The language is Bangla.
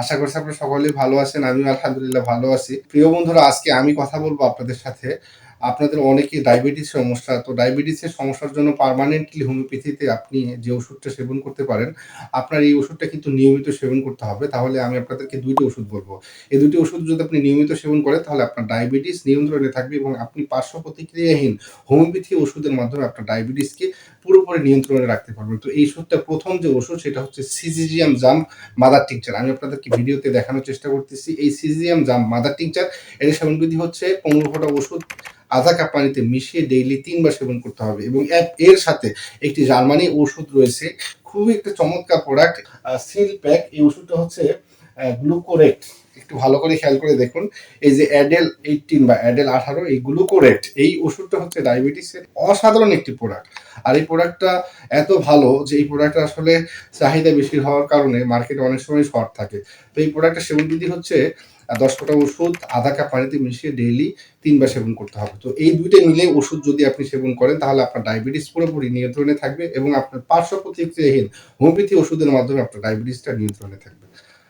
আশা করছি আপনারা সকলেই ভালো আছেন আমি আলহামদুলিল্লাহ ভালো আছি। প্রিয় বন্ধুরা, আজকে আমি কথা বলব আপনাদের সাথে। আপনাদের অনেকেই ডায়াবেটিস সমস্যা, তো ডায়াবেটিসের সমস্যার জন্য পার্মানেন্টলি হোমিওপ্যাথিতে আপনি যে ওষুধটা সেবন করতে পারেন, আপনার এই ওষুধটা কিন্তু নিয়মিত সেবন করতে হবে। তাহলে আমি আপনাদেরকে দুইটি ওষুধ বলব। এই দুটি ওষুধ যদি আপনি নিয়মিত সেবন করেন, তাহলে আপনার ডায়াবেটিস নিয়ন্ত্রণে থাকবে এবং আপনি পার্শ্ব প্রতিক্রিয়াহীন হোমিওপ্যাথি ওষুধের মাধ্যমে আপনার ডায়াবেটিসকে পুরোপুরি নিয়ন্ত্রণে রাখতে পারবেন। তো এই ওষুধটা প্রথম যে ওষুধ, সেটা হচ্ছে সিজিজিয়াম জাম মাদার টিকচার আমি আপনাদেরকে ভিডিওতে দেখানোর চেষ্টা করতেছি। এই সিজিএম জাম মাদার টিংচার, এর সেবনবিধি হচ্ছে পনেরো ফোটা ওষুধ আধা কাপ পানিতে মিশিয়ে ডেইলি তিনবার সেবন করতে হবে এবং এর সাথে একটি জার্মানি ওষুধ রয়েছে। খুবই একটা চমৎকার প্রোডাক্ট সিল প্যাক এই ওষুধটা হচ্ছে গ্লুকোরেট একটু ভালো করে খেয়াল করে দেখুন। এই যে অ্যাডেল এইটিন বা অ্যাডেল আঠারো, এই গ্লুকোরেট এই ওষুধটা হচ্ছে ডায়াবেটিসের অসাধারণ একটি প্রোডাক্ট আর এই প্রোডাক্টটা এত ভালো যে এই প্রোডাক্টটা আসলে চাহিদা বেশি হওয়ার কারণে মার্কেটে অনেক সময় শর্ট থাকে। তো এই প্রোডাক্টের সেবন বিধি হচ্ছে দশ ফোঁটা ওষুধ, আধা কাপ পানিতে মিশিয়ে ডেইলি তিনবার সেবন করতে হবে। তো এই দুইটা মিলে ওষুধ যদি আপনি সেবন করেন, তাহলে আপনার ডায়াবেটিস পুরোপুরি নিয়ন্ত্রণে থাকবে এবং আপনার পার্শ্ব প্রতিক্রিয়াহীন হোমিওপ্যাথি ওষুধের মাধ্যমে আপনার ডায়াবেটিসটা নিয়ন্ত্রণে থাকবে।